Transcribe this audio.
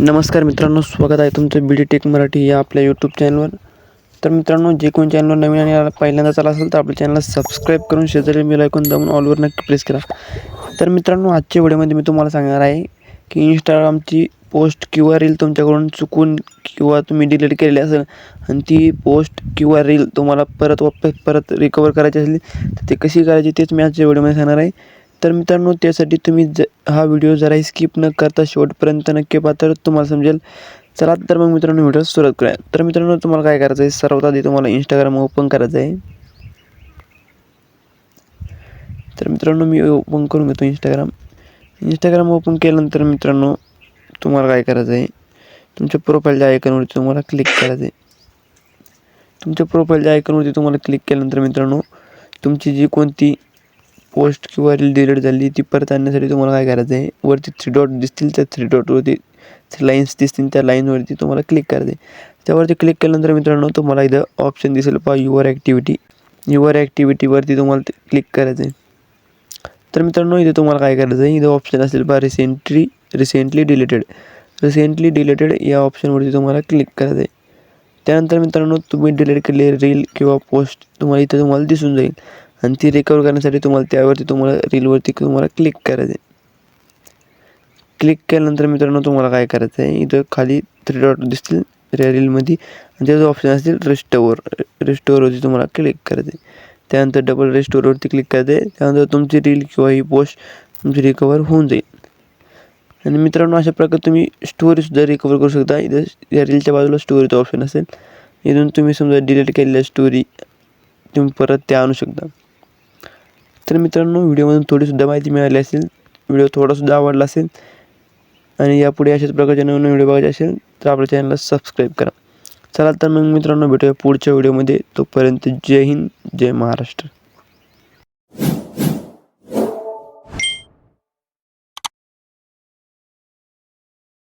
नमस्कार मित्रांनो स्वागत आहे तुमचं बी डी टेक मराठी या आपल्या यूट्यूब चॅनलवर तर मित्रांनो जे कोण चॅनलवर नवीन आणि पहिल्यांदा चाला असेल तर आपल्या चॅनलला सबस्क्राईब करून शेजारी बेल ऐकून दाबून ऑलवर नक्की प्रेस करा. तर मित्रांनो आजच्या व्हिडिओमध्ये मी तुम्हाला सांगणार आहे की इंस्टाग्रामची पोस्ट किंवा रील तुमच्याकडून चुकून किंवा तुम्ही डिलीट केलेली असेल आणि ती पोस्ट किंवा रील तुम्हाला परत वापस परत रिकवर करायची असेल तर ते कशी करायची तेच मी आजच्या व्हिडिओमध्ये सांगणार आहे. तर मित्रांनो त्यासाठी तुम्ही ज हा व्हिडिओ जराही स्किप न करता शेवटपर्यंत नक्की पहा तर तुम्हाला समजेल. चला तर मग मित्रांनो व्हिडिओ सुरुवात करूया. तर मित्रांनो तुम्हाला काय करायचं आहे? सर्वात आधी तुम्हाला इंस्टाग्राम ओपन करायचं आहे. तर मित्रांनो मी ओपन करून घेतो इंस्टाग्राम इंस्टाग्राम ओपन केल्यानंतर मित्रांनो तुम्हाला काय करायचं आहे? तुमच्या प्रोफाईलच्या आयकॉनवरती तुम्हाला क्लिक करायचं आहे. तुमच्या प्रोफाईलच्या आयकॉनवरती तुम्हाला क्लिक केल्यानंतर मित्रांनो तुमची जी कोणती पोस्ट किंवा रील डिलीट झाली ती परत आणण्यासाठी तुम्हाला काय करायचं आहे? वरती थ्री डॉट दिसतील त्या थ्री डॉटवरती थ्री लाईन्स दिसतील त्या लाईनवरती तुम्हाला क्लिक करायचं आहे. त्यावरती क्लिक केल्यानंतर मित्रांनो तुम्हाला इथं ऑप्शन दिसेल पहा युअर ॲक्टिव्हिटी युअर ॲक्टिव्हिटीवरती तुम्हाला ते क्लिक करायचं आहे. तर मित्रांनो इथे तुम्हाला काय करायचं आहे? इथं ऑप्शन असेल पहा recently recently deleted recently deleted या ऑप्शनवरती तुम्हाला क्लिक करायचं आहे. त्यानंतर मित्रांनो तुम्ही डिलीट केलेली रील किंवा पोस्ट तुम्हाला इथं तुम्हाला दिसून जाईल. आणि ती रिकवर करण्यासाठी तुम्हाला त्यावरती तुम्हाला रीलवरती तुम्हाला क्लिक करायचं आहे क्लिक केल्यानंतर मित्रांनो तुम्हाला काय करायचं आहे इथं खाली थ्री डॉट दिसतील त्या रीलमध्ये आणि त्याचं ऑप्शन असतील रिस्टोअर रिस्टोअरवरती तुम्हाला क्लिक करायचं आहे त्यानंतर डबल रिस्टोअरवरती क्लिक करायचं आहे त्यानंतर तुमची रील किंवा ही पोस्ट तुमची रिकवर होऊन जाईल. आणि मित्रांनो अशा प्रकारे तुम्ही स्टोरीसुद्धा रिकवर करू शकता. इथं या रीलच्या बाजूला स्टोरीचं ऑप्शन असेल. इथून तुम्ही समजा डिलीट केलेल्या स्टोरी तुम्ही परत त्या आणू शकता. तर मित्रांनो व्हिडिओमधून थोडीसुद्धा माहिती मिळाली असेल व्हिडिओ थोडासुद्धा आवडला असेल आणि यापुढे अशाच प्रकारचे नवीन व्हिडिओ बघायचे असेल तर आपल्या चॅनलला सबस्क्राईब करा. चला तर मग मित्रांनो भेटूया पुढच्या व्हिडिओमध्ये. तोपर्यंत जय हिंद जय महाराष्ट्र.